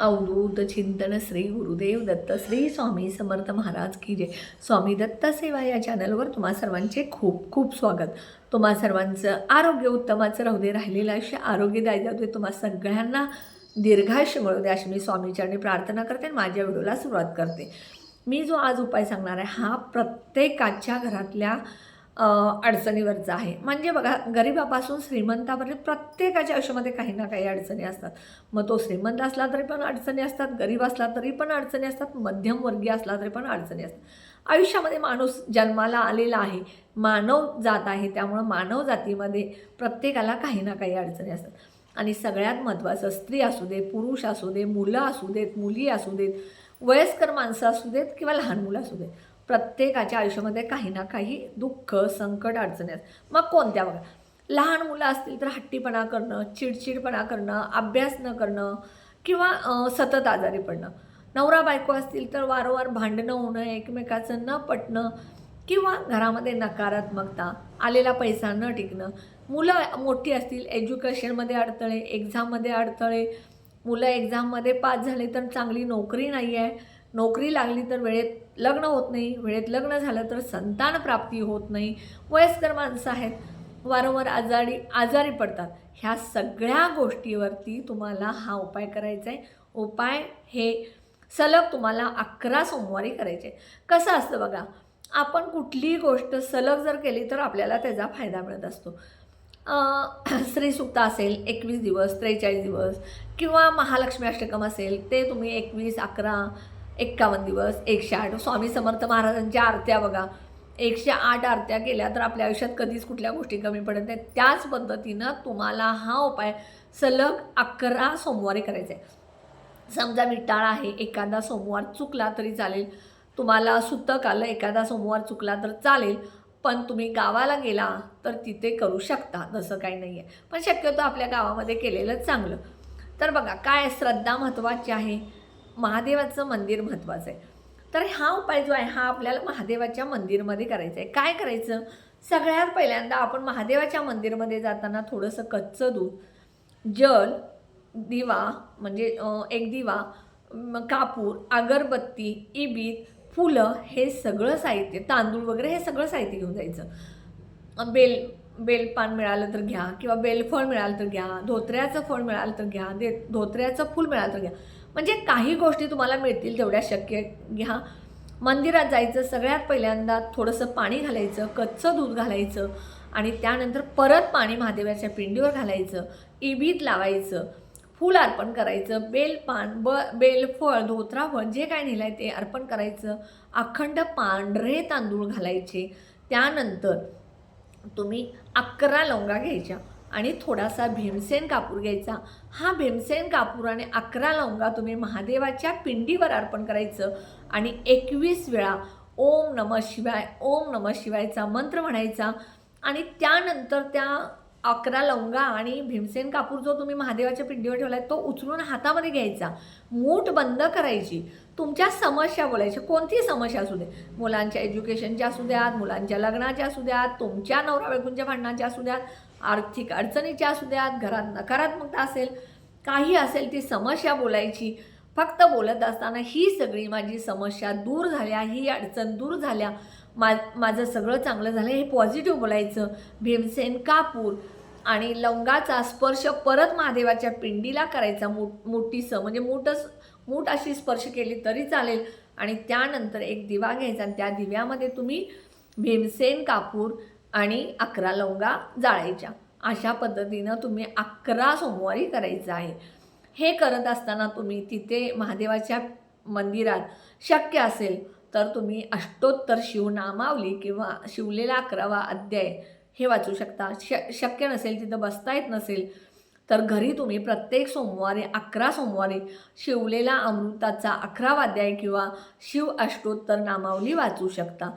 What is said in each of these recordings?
अवधूत चिंतन श्री गुरुदेव दत्त श्री स्वामी समर्थ महाराज की जय. स्वामी दत्त सेवा या चॅनलवर तुम्हा सर्वांचे खूप खूप स्वागत. तुम्हा सर्वांचं आरोग्य उत्तमाचं राहू दे राहिलेलं आयुष्य आरोग्यदायी जाऊ दे तुम्हा सगळ्यांना दीर्घायुष्य मिळू दे अशी मी स्वामीचरणी प्रार्थना करते आणि माझ्या व्हिडिओला सुरुवात करते. मी जो आज उपाय सांगणार आहे हा प्रत्येकाच्या घरातल्या अडचणीवरचा आहे म्हणजे बघा गरिबापासून श्रीमंतापर्यंत प्रत्येकाच्या आयुष्यामध्ये काही ना काही अडचणी असतात. मग तो श्रीमंत असला तरी पण अडचणी असतात गरीब असला तरी पण अडचणी असतात मध्यमवर्गीय असला तरी पण अडचणी असतात. आयुष्यामध्ये माणूस जन्माला आलेला आहे मानव जात आहे त्यामुळं मानव जातीमध्ये प्रत्येकाला काही ना काही अडचणी असतात. आणि सगळ्यात महत्त्वाचं स्त्री असू दे पुरुष असू दे मुलं असू देत मुली असू देत वयस्कर माणसं असू देत किंवा लहान मुलं असू देत. प्रत्येकाच्या आयुष्यामध्ये काही ना काही दुःख संकट अडचणी आहेत मग कोणत्या बघा? लहान मुलं असतील तर हट्टीपणा करणं चिडचिडपणा करणं अभ्यास न करणं किंवा सतत आजारी पडणं. नवरा बायको असतील तर वारंवार भांडणं होणं एकमेकाचं न पटणं किंवा घरामध्ये नकारात्मकता आलेला पैसा न टिकणं. मुलं मोठी असतील एज्युकेशनमध्ये अडथळे एक्झाममध्ये अडथळे. मुलं एक्झाममध्ये पास झाले तर चांगली नोकरी नाही आहे नोकरी लागली तर वेळेत लग्न होत नाही वेळेत लग्न झालं तर संतान प्राप्ती होत नाही. वयस्कर माणसं आहेत वारंवार आजारी आजारी पडतात. ह्या सगळ्या गोष्टीवरती तुम्हाला हा उपाय करायचा आहे. उपाय हे सलग तुम्हाला अकरा सोमवारी करायचे. कसं असतं बघा आपण कुठलीही गोष्ट सलग जर केली तर आपल्याला त्याचा फायदा मिळत असतो. अं, असेल एकवीस दिवस त्रेचाळीस दिवस किंवा महालक्ष्मी अष्टकम असेल ते तुम्ही एकवीस अकरा एक्कावन्न दिवस एकशे आठ. स्वामी समर्थ महाराजांच्या आरत्या बघा. एकशे आठ आरत्या केल्या तर आपल्या आयुष्यात कधीच कुठल्या गोष्टी कमी पडत नाहीत. त्याच पद्धतीनं तुम्हाला हा उपाय सलग अकरा सोमवारी करायचा आहे. समजा विटाळ आहे एखादा सोमवार चुकला तरी चालेल. तुम्हाला सुतक आलं एखादा सोमवार चुकला तर चालेल. पण तुम्ही गावाला गेला तर तिथे करू शकता तसं काही नाही आहे पण शक्यतो आपल्या गावामध्ये केलेलं चांगलं. तर बघा काय श्रद्धा महत्त्वाची आहे. महादेवाचं मंदिर महत्त्वाचं आहे. तर हा उपाय जो आहे हा आपल्याला महादेवाच्या मंदिरमध्ये करायचा आहे. काय करायचं? सगळ्यात पहिल्यांदा आपण महादेवाच्या मंदिरमध्ये जाताना थोडंसं कच्चं दूध जल दिवा म्हणजे एक दिवा कापूर अगरबत्ती इबीत फुलं हे सगळं साहित्य तांदूळ वगैरे हे सगळं साहित्य घेऊन जायचं. बेल बेलपान मिळालं तर घ्या किंवा बेलफळ मिळालं तर घ्या धोत्र्याचं फळ मिळालं तर घ्या दे धोत्र्याचं फूल मिळालं तर घ्या. म्हणजे काही गोष्टी तुम्हाला मिळतील तेवढ्या शक्य. घ्या. मंदिरात जायचं सगळ्यात पहिल्यांदा थोडंसं पाणी घालायचं कच्चं दूध घालायचं आणि त्यानंतर परत पाणी महादेवाच्या पिंडीवर घालायचं इबीत लावायचं फूल अर्पण करायचं बेलपान ब बेलफळ धोत्राफळ जे काय नेलं आहे ते अर्पण करायचं अखंड पांढरे तांदूळ घालायचे. त्यानंतर तुम्ही अकरा लवंगा घ्यायच्या. आणि थोडासा भीमसेन कापूर घ्यायचा. हा भीमसेन कापूर आणि अकरा लवंगा तुम्ही महादेवाच्या पिंडीवर अर्पण करायचं. आणि एकवीस वेळा ओम नम शिवाय ओम नम शिवायचा मंत्र म्हणायचा. आणि त्यानंतर त्या अकरा लवंगा आणि भीमसेन कापूर जो तुम्ही महादेवाच्या पिंडीवर ठेवलाय तो उचलून हातामध्ये घ्यायचा. मूठ बंद करायची. तुमच्या समस्या बोलायच्या. कोणती समस्या असू दे? मुलांच्या एज्युकेशनच्या असू द्यात मुलांच्या लग्नाच्या असू द्यात तुमच्या नवरा बायकोंच्या भांडणाच्या असू द्यात आर्थिक अडचणीच्या असू द्यात घरात नकारात्मकता असेल काही असेल ती समस्या बोलायची. फक्त बोलत असताना ही सगळी माझी समस्या दूर झाल्या ही अडचण दूर झाल्या. मा माझं सगळं चांगलं झालं हे पॉझिटिव्ह बोलायचं. भीमसेन कापूर आणि लवंगाचा स्पर्श परत महादेवाच्या पिंडीला करायचा मोठ मोठीसं म्हणजे मोठंच मूठ अशी स्पर्श केली तरी चालेल. आणि त्यानंतर एक दिवा घ्यायचा आणि त्या दिव्यामध्ये तुम्ही भीमसेन कापूर आणि अकरा लवंगा जाळायच्या. अशा पद्धतीनं तुम्ही अकरा सोमवारी करायचं आहे. हे करत असताना तुम्ही तिथे महादेवाच्या मंदिरात शक्य असेल तर तुम्ही अष्टोत्तर शिवनामावली किंवा शिवलेला अकरावा अध्याय हे वाचू शकता. श शक्य नसेल तिथं बसता येत नसेल तर घरी तुम्ही प्रत्येक सोमवारी अकरा सोमवारी शिवलेला अमृताचा अकरा अध्याय किंवा शिव अष्टोत्तर नामावली वाचू शकता.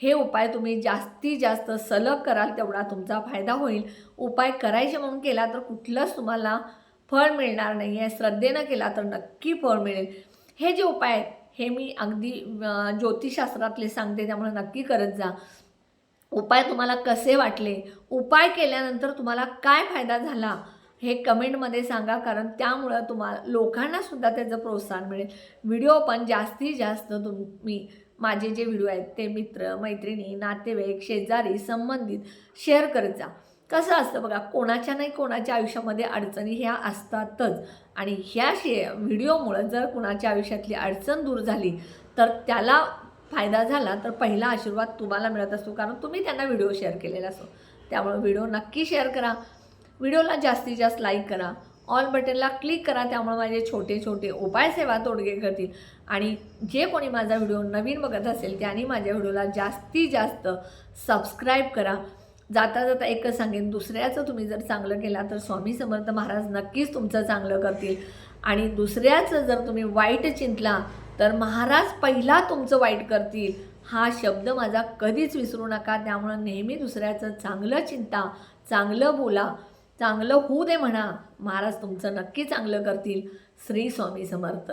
हे उपाय तुम्ही जास्तीत जास्त सलग कराल तेवढा तुमचा फायदा होईल. उपाय करायचे म्हणून केला तर कुठलंच तुम्हाला फळ मिळणार नाही आहे. श्रद्धेनं केला तर नक्की फळ मिळेल. हे जे उपाय आहेत हे मी अगदी ज्योतिषशास्त्रातले सांगते त्यामुळे नक्की करत जा. उपाय तुम्हाला कसे वाटले? उपाय केल्यानंतर तुम्हाला काय फायदा झाला? हे कमेंटमध्ये सांगा कारण त्यामुळं तुम्हाला लोकांनासुद्धा त्याचं प्रोत्साहन मिळेल. व्हिडिओ पण जास्तीत जास्त तुम्ही माझे जे व्हिडिओ आहेत ते मित्र मैत्रिणी नातेवाईक शेजारी संबंधित शेअर करत जा. कसं असतं बघा कोणाच्या नाही कोणाच्या आयुष्यामध्ये अडचणी ह्या असतातच. आणि ह्या शे व्हिडिओमुळं जर कुणाच्या आयुष्यातली अडचण दूर झाली तर त्याला फायदा झाला तर पहिला आशीर्वाद तुम्हाला मिळत असतो कारण तुम्ही त्यांना व्हिडिओ शेअर केलेला असतो त्यामुळे व्हिडिओ नक्की शेअर करा. व्हिडिओला जास्तीत जास्त लाईक करा. ऑल बटनला क्लिक करा त्यामुळे माझे छोटे छोटे उपाय सेवा तोडगे करतील. आणि जे कोणी माझा व्हिडिओ नवीन बघत असेल त्यांनी माझ्या व्हिडिओला जास्तीत जास्त सबस्क्राईब करा. जाता जाता एकच सांगेन दुसऱ्याचं तुम्ही जर चांगलं केला तर स्वामी समर्थ महाराज नक्कीच तुमचं चांगलं करतील. आणि दुसऱ्याचं जर तुम्ही वाईट चिंतला तर महाराज पहिला तुमचं वाईट करतील. हा शब्द माझा कधीच विसरू नका. त्यामुळं नेहमी दुसऱ्याचं चांगलं चिंता चांगलं बोला चांगलं होऊ दे म्हणा. महाराज तुमचं नक्की चांगलं करतील. श्री स्वामी समर्थ.